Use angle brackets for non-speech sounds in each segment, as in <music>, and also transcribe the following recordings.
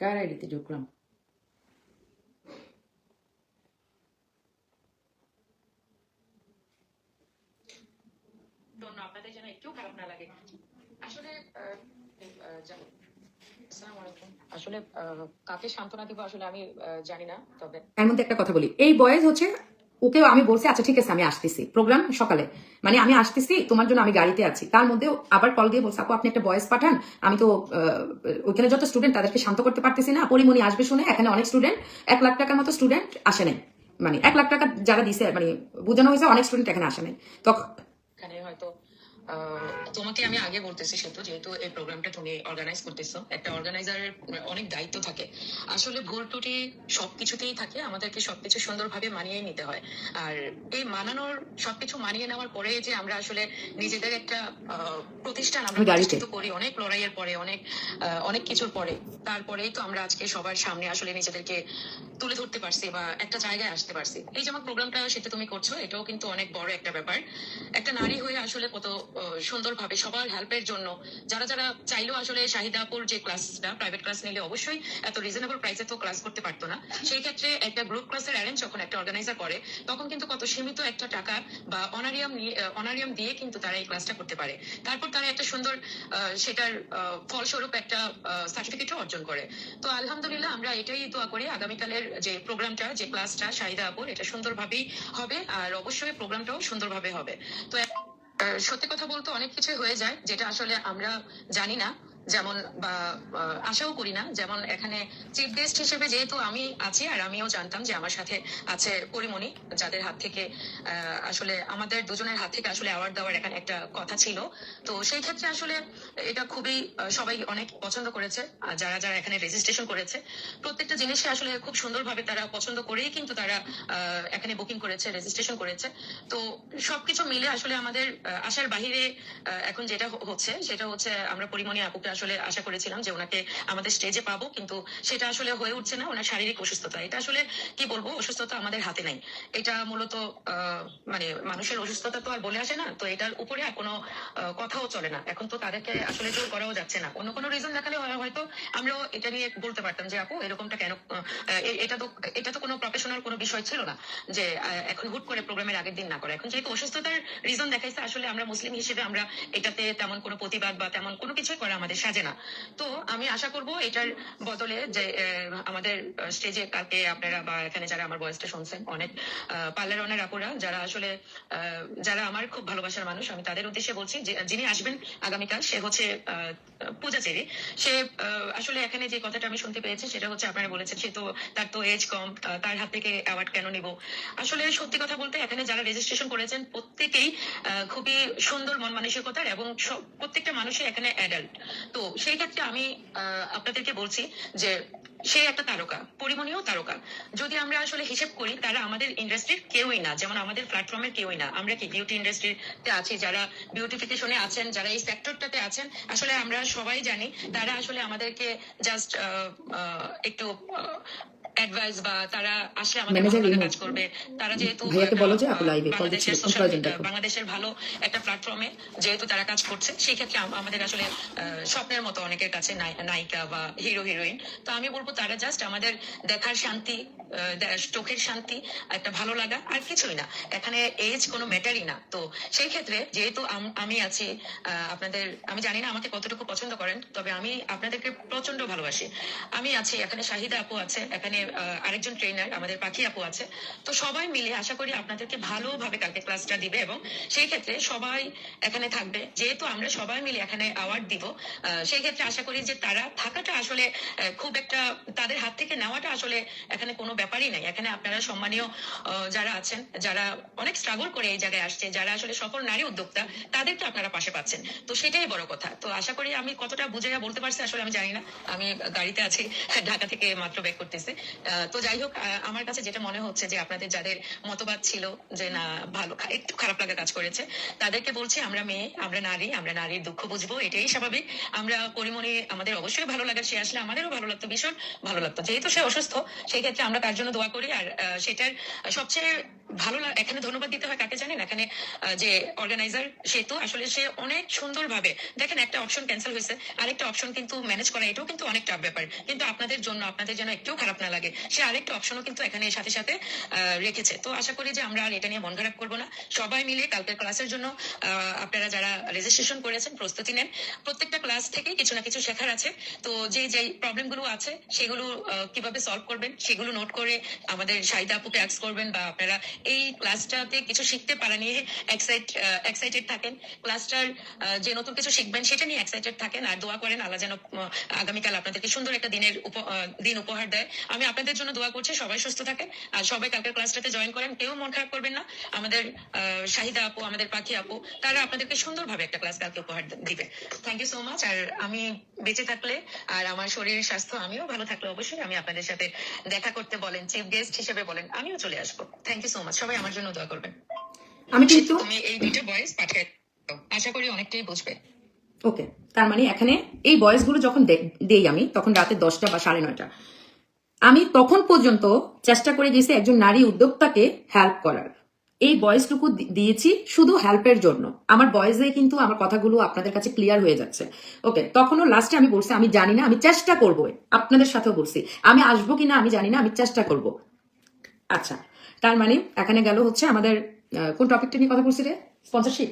কার আইডিতে ঢুকলাম জন্য আপনাদের যেন একটু খারাপ না লাগে। আসলে। আসলে আহ, কাকে সান্ত্বনা দিব আসলে আমি আহ, জানি না তবে এর মধ্যে একটা কথা বলি। এই বয়েজ হচ্ছে ওকেও আমি বলছি আচ্ছা ঠিক আছে, আমি আসতেছি। প্রোগ্রাম সকালে। মানে আমি আসতেছি, তোমার জন্য আমি গাড়িতে আছি। তার মধ্যেও আবার কল দিয়ে বলছে, আপু, আপনি একটা বয়স পাঠান। আমি তো ওইখানে যত স্টুডেন্ট তাদেরকে শান্ত করতে পারতেছি না। পরিমণি আসবে শুনে এখানে অনেক স্টুডেন্ট এক লাখ টাকার মতো স্টুডেন্ট আসে নাই। মানে এক লাখ টাকা যারা দিছে মানে বোঝানো হয়েছে অনেক স্টুডেন্ট এখানে আসে নাই। তখন তোমাকে আমি আগে বলতেছি সেতু যেহেতু এই প্রোগ্রামটা তুমি অর্গানাইজ করতেছো। একটা অর্গানাইজারের অনেক দায়িত্ব থাকে। আসলে ভুল ত্রুটি সবকিছুতেই থাকে। আমাদেরকে সবকিছু সুন্দরভাবে মানিয়ে নিতে হয়। আর এই মানানোর সবকিছু মানিয়ে নেওয়ার পরে যে আমরা আসলে নিজেদের একটা প্রতিষ্ঠান আমরা প্রতিষ্ঠিত করি অনেক লড়াইয়ের পরে অনেক অনেক কিছুর পরে তারপরেই তো আমরা আজকে সবার সামনে আসলে নিজেদেরকে তুলে ধরতে পারছি বা একটা জায়গায় আসতে পারছি। এই যেমন প্রোগ্রামটা সেটা তুমি করছ এটাও কিন্তু অনেক বড় একটা ব্যাপার। একটা নারী হয়ে আসলে কত সুন্দরভাবে সবার হেল্পের জন্য। যারা যারা চাইলেও আসলে শাহিদাপুর যে ক্লাসটা প্রাইভেট ক্লাস নিলে অবশ্যই এত রিজনেবল প্রাইসে তো ক্লাস করতে পারতো না। সেই ক্ষেত্রে একটা গ্রুপ ক্লাসের অ্যারেঞ্জ যখন একটা অর্গানাইজার করে, তখন কিন্তু কত সীমিত একটা টাকা বা অনারিয়াম অনারিয়াম দিয়ে কিন্তু তারা এই ক্লাসটা করতে পারে। তারপর তারা একটা সুন্দর সেটার ফলস্বরূপ একটা সার্টিফিকেটও অর্জন করে। তো আলহামদুলিল্লাহ আমরা এটাই দোয়া করি আগামীকালের যে প্রোগ্রামটা যে ক্লাসটা শাহিদা আপুর এটা সুন্দরভাবেই হবে। আর অবশ্যই প্রোগ্রামটাও সুন্দরভাবে হবে। তো সত্যি কথা বলতে অনেক কিছুই হয়ে যায় যেটা আসলে আমরা জানি না। যেমন, বা আশাও করি না, যেমন এখানে চিফ গেস্ট হিসেবে যেহেতু আমি আছি আর আমিও জানতাম যে আমার সাথে আছে পরিমণি, যাদের হাত থেকে আসলে আমাদের দুজনের হাত থেকে আসলে অ্যাওয়ার্ড দেওয়ার এখানে একটা কথা ছিল। তো সেই ক্ষেত্রে আসলে এটা খুবই সবাই অনেক পছন্দ করেছে যারা যারা এখানে রেজিস্ট্রেশন করেছে, প্রত্যেকটা জিনিসে আসলে খুব সুন্দরভাবে তারা পছন্দ করেই কিন্তু তারা এখানে বুকিং করেছে রেজিস্ট্রেশন করেছে। তো সবকিছু মিলে আসলে আমাদের আশার বাহিরে এখন যেটা হচ্ছে, সেটা হচ্ছে আমরা পরিমণি আপুকে আসলে আশা করেছিলাম যে ওনাকে আমাদের স্টেজে পাবো, কিন্তু সেটা আসলে হয়ে উঠছে না। ওনার শারীরিক অসুস্থতা। এটা আসলে কি বলব? অসুস্থতা আমাদের হাতে নাই। এটা মূলত মানে মানুষের অসুস্থতা তো আর বলে আসে না, তো এটার উপরে আর কোনো কথাও চলে না। এখন তো তাদেরকে আসলে জোর করাও যাচ্ছে না। অন্য কোনো রিজন দেখালে হয়তো আমরাও এটা নিয়ে বলতে পারতাম যে, আপু, এরকমটা কেন এটা তো এটা তো কোনো প্রফেশনাল কোনো বিষয় ছিল না যে এখন হুট করে প্রোগ্রামের আগের দিন না করে। এখন যেহেতু অসুস্থতার রিজন দেখাইছে, আসলে আমরা মুসলিম হিসেবে আমরা এটাতে তেমন কোনো প্রতিবাদ বা তেমন কোনো কিছুই করা আমাদের সাজে না। তো আমি আশা করব এটার বদলে যে আমাদের স্টেজে কালকে আপনারা বা এখানে যারা আমার বয়সটা শুনছেন, অনেক পার্লার অনেক আপুরা, যারা আসলে যারা আমার খুব ভালোবাসার মানুষ, আমি তাদের উদ্দেশ্যে বলছি যিনি আসবেন আগামীকাল, সে হচ্ছে পূজা চেরি। সে আসলে এখানে যে কথাটা আমি শুনতে পেয়েছি, সেটা হচ্ছে আপনারা বলেছেন, সে তো তার তো এজ কম তার হাত থেকে অ্যাওয়ার্ড কেন নিব? আসলে সত্যি কথা বলতে এখানে যারা রেজিস্ট্রেশন করেছেন, প্রত্যেকেই খুবই সুন্দর মন মানসিকতার এবং প্রত্যেকটা মানুষই এখানে অ্যাডাল্ট তো সেই ক্ষেত্রে আমি আপনাদেরকে বলছি যে সে একটা তারকা পরিমণীয় তারকা। যদি আমরা আসলে হিসেব করি, তারা আমাদের ইন্ডাস্ট্রির কেউই না, যেমন আমাদের প্ল্যাটফর্মের কেউই না। আমরা কি বিউটি ইন্ডাস্ট্রিতে আছি, যারা বিউটিফিকেশনে আছেন, যারা এই সেক্টরটাতে আছেন? আসলে আমরা সবাই জানি, তারা আসলে আমাদেরকে জাস্ট একটু অ্যাডভাইস বা তারা আসলে আমাদের ভালো কাজ করবে। তারা যেহেতু ভাইয়াকে বলো যে আপু বাংলাদেশের কোন প্রয়োজন দেখো। বাংলাদেশের ভালো একটা প্ল্যাটফর্মে যেহেতু তারা কাজ করছে সেই ক্ষেত্রে আমাদের আসলে স্বপ্নের মতো অনেকের কাছে নায়িকা বা হিরো হিরোইন তো আমি বলব তারা জাস্ট আমাদের দেখার শান্তি চোখের শান্তি একটা ভালো লাগা আর কিছুই না। এখানে এজ কোনো ম্যাটারই না। তো সেই ক্ষেত্রে যেহেতু আমি আছি আহ, আপনাদের আমি জানি না আমাকে কতটুকু পছন্দ করেন তবে আমি আপনাদেরকে প্রচণ্ড ভালোবাসি। আমি আছি এখানে শাহিদা আপু আছে এখানে আরেকজন ট্রেনার আমাদের পাখি আপু আছে। তো সবাই মিলে আশা করি আপনাদেরকে ভালোভাবে কালকে ক্লাসটা দিবে এবং সেই ক্ষেত্রে সবাই এখানে থাকবে। যেহেতু আমরা সবাই মিলে এখানে অ্যাওয়ার্ড দিব সেই ক্ষেত্রে আশা করি যে তারা থাকাটা আসলে খুব একটা তাদের হাত থেকে নেওয়াটা আসলে এখানে কোনো ব্যাপারই নাই। এখানে আপনারা সম্মানীয় যারা আছেন, যারা অনেক স্ট্রাগল করে এই জায়গায় আসছে, যারা আসলে সফল নারী উদ্যোক্তা, তাদেরকে আপনারা পাশে পাচ্ছেন। তো সেটাই বড় কথা। তো আশা করি আমি কতটা বুঝে বলতে পারছি, আসলে আমি জানি না। আমি গাড়িতে আছি, ঢাকা থেকে মাত্র ব্যাক করতেছি। তো যাই হোক আমার কাছে যেটা মনে হচ্ছে যে আপনাদের যাদের মতবাদ ছিল যে না, ভালো একটু খারাপ লাগা কাজ করেছে, তাদেরকে বলছি আমরা মেয়ে, আমরা নারী, আমরা নারীর দুঃখ বুঝব, এটাই স্বাভাবিক। আমরা পরিমণি, আমাদের অবশ্যই ভালো লাগে সে আসলে আমাদেরও ভালো লাগতো, ভীষণ ভালো লাগতো। যেহেতু সে অসুস্থ, সেই ক্ষেত্রে আমরা তার জন্য দোয়া করি? আর সেটার সবচেয়ে ভালো এখানে ধন্যবাদ দিতে হয় কাকে জানেন? এখানে যে অর্গানাইজার সে তো আসলে সে অনেক সুন্দরভাবে, দেখেন একটা অপশন ক্যান্সেল হয়েছে, আরেকটা অপশন কিন্তু ম্যানেজ করা, এটাও কিন্তু অনেক টাফ ব্যাপার। কিন্তু আপনাদের জন্য, আপনাদের যেন একটু খারাপ না লাগে, সে আরেকটা অপশনও কিন্তু এখানে সাথে সাথে রেখেছে। তো আশা করি যে আমরা আর এটা নিয়ে মন খারাপ করব না। সবাই মিলে কালকের ক্লাসের জন্য আপনারা যারা রেজিস্ট্রেশন করেছেন, প্রস্তুতি নেন। প্রত্যেকটা ক্লাস থেকে কিছু না কিছু শেখার আছে। তো যে যে প্রবলেমগুলো আছে, সেগুলো কীভাবে সলভ করবেন, সেগুলো নোট করে আমাদের শাহিদা আপুকে অ্যাক্স করবেন বা আপনারা এই ক্লাসটাতে কিছু শিখতে পারা নিয়ে এক্সাইটেড থাকেন। ক্লাসটার যে নতুন কিছু শিখবেন সেটা নিয়ে এক্সাইটেড থাকেন। আর দোয়া করেন, আল্লাহ যেন আগামীকাল আপনাদেরকে সুন্দর একটা দিনের দিন উপহার দেয়। আমি আপনাদের জন্য দোয়া করছি, সবাই সুস্থ থাকেন। আর সবাই কালকের ক্লাসটাতে জয়েন করেন, কেউ মন খারাপ করবেন না। আমাদের শাহিদা আপু, আমাদের পাখি আপু, তারা আপনাদেরকে সুন্দরভাবে একটা ক্লাস কালকে উপহার দিবে। থ্যাংক ইউ সো মাচ আর আমি বেঁচে থাকলে, আর আমার শরীর স্বাস্থ্য, আমিও ভালো থাকলে অবশ্যই আমি আপনাদের সাথে দেখা করতে বলেন চিফ গেস্ট হিসেবে বলেন, আমিও চলে আসব। থ্যাংক ইউ সো সবাই আমার জন্য দোয়া করবেন আমি কিন্তু তুমি এই পাঠিয়ে আশা করি অনেকটাই বুঝবে। ওকে তার মানে এখানে এই বয়সগুলো যখন দেই আমি তখন রাতে দশটা বা সাড়ে নয়টা। আমি তখন পর্যন্ত চেষ্টা করে গেছি একজন নারী উদ্যোক্তাকে হেল্প করার। এই বয়সটুকু দিয়েছি শুধু হেল্পের জন্য। আমার বয়সে কিন্তু আমার কথাগুলো আপনাদের কাছে ক্লিয়ার হয়ে যাচ্ছে। ওকে তখনও লাস্টে আমি বলছি আমি জানি না আমি চেষ্টা করব। আপনাদের সাথেও বলছি আমি আসব কিনা আমি জানি না আমি চেষ্টা করব। আচ্ছা তার মানে এখানে গেল হচ্ছে আমাদের কোন টপিকটা নিয়ে কথা বলছি রে? স্পন্সরশিপ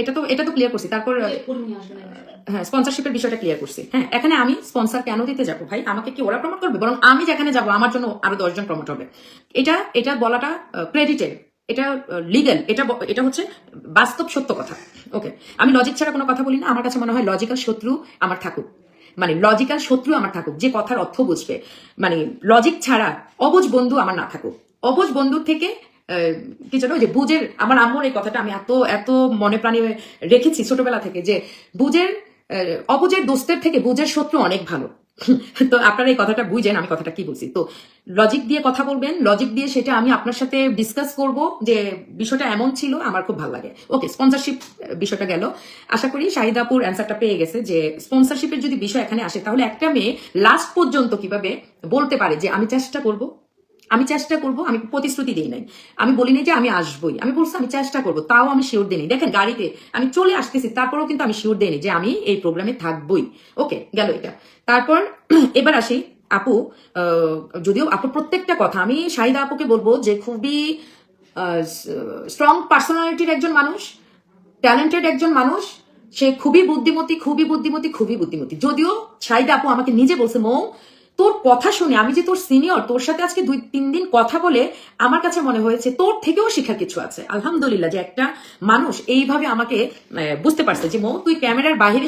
এটা তো এটা তো ক্লিয়ার করছি। তারপর হ্যাঁ স্পন্সরশিপের বিষয়টা ক্লিয়ার করছি। হ্যাঁ এখানে আমি স্পন্সর কেন দিতে যাব ভাই? আমাকে কি ওরা প্রমোট করবে? বরং আমি যেখানে যাব আমার জন্য আরও দশজন প্রমোট হবে। এটা এটা বলাটা ক্রেডিটেড এটা লিগ্যাল এটা এটা হচ্ছে বাস্তব সত্য কথা। ওকে আমি লজিক ছাড়া কোনো কথা বলি না। আমার কাছে মনে হয় লজিক্যাল শত্রু আমার থাকুক। মানে লজিক্যাল শত্রু আমার থাকুক, যে কথার অর্থ বুঝবে। মানে লজিক ছাড়া অবুজ বন্ধু আমার না থাকুক। অবুজ বন্ধুর থেকে কি জানো যে বুঝের, আমার আম্মুর এই কথাটা আমি এত এত মনে প্রাণে রেখেছি ছোটবেলা থেকে যে বুঝের অবুজের দোস্তের থেকে বুঝের শত্রু অনেক ভালো। তো আপনারা এই কথাটা বুঝেন, আমি কথাটা কি বলছি? তো লজিক দিয়ে কথা বলবেন লজিক দিয়ে সেটা আমি আপনার সাথে ডিসকাস করব যে বিষয়টা এমন ছিল, আমার খুব ভালো লাগে। ওকে স্পন্সরশিপ বিষয়টা গেল। আশা করি শাহিদাপুর অ্যান্সারটা পেয়ে গেছে যে স্পন্সরশিপের যদি বিষয় এখানে আসে, তাহলে একটা মেয়ে লাস্ট পর্যন্ত কীভাবে বলতে পারে যে আমি চেষ্টা করব আমি চেষ্টা করব, আমি প্রতিশ্রুতি দিই নাই। আমি বলিনি যে আমি আসবই। আমি বলছি, আমি চেষ্টা করব, তাও আমি শিওর দিইনি দেখেন গাড়িতে আমি চলে আসতেছি, তারপরেও কিন্তু আমি শিওর দিইনি যে আমি এই প্রোগ্রামে থাকবই। ওকে, গেল এটা। তারপর <clears throat> এবার আসি আপু যদিও আপু প্রত্যেকটা কথা, আমি শাহিদা আপুকে বলব যে খুবই স্ট্রং পার্সোনালিটির একজন মানুষ ট্যালেন্টেড একজন মানুষ, সে খুবই বুদ্ধিমতী খুবই বুদ্ধিমতী খুবই বুদ্ধিমতী। যদিও শাহিদা আপু আমাকে নিজে বলছে, মৌ তোর কথা শুনে, আমি যে তোর সিনিয়র তোর সাথে আজকে দুই, তিন দিন কথা বলে আমার কাছে মনে হয়েছে, তোর থেকেও শেখার কিছু আছে। আলহামদুলিল্লাহ যে একটা মানুষ এইভাবে আমাকে বুঝতে পারছে যে মৌ, তুই ক্যামেরার বাইরে